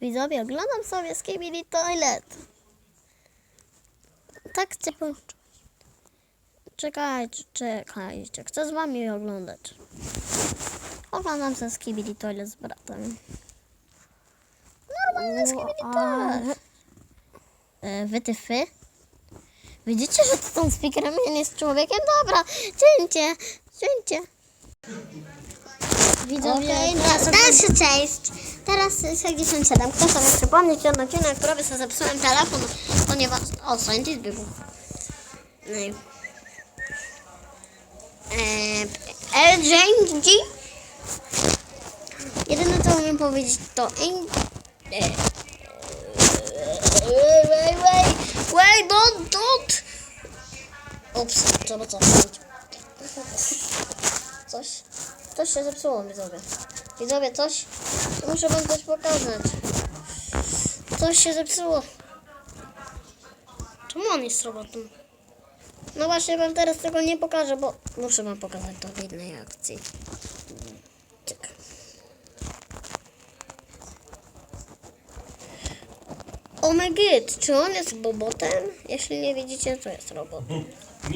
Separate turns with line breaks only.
Widzowie, oglądam sobie Skibidi Toilet. Tak chcę. Czekajcie, czekajcie. Chcę z wami oglądać. Oglądam sobie Skibidi Toilet z bratem. Normalny Skibidi Toilet. E, wytyfy. Widzicie, że to tą speakerem nie jest człowiekiem? Dobra, cięcie, cięcie. Widzowie,
no,
dalsza część. Teraz 67. Chcę sobie przypomnieć ten odcinek, który sobie zepsułem telefon, ponieważ... O, scientist wybuchł. No i... Eee, LJG. Jedyne co umiem powiedzieć to... Wait, wait, wait, don't, don't. Ups, trzeba cofnąć. Coś, coś się zepsuło, widzowie. Widzowie, coś, muszę wam coś pokazać. Coś się zepsuło. Czemu on jest robotem? No właśnie wam teraz tego nie pokażę, bo muszę wam pokazać to w innej akcji. Cyk. Oh my god, czy on jest robotem? Jeśli nie widzicie, to jest robot.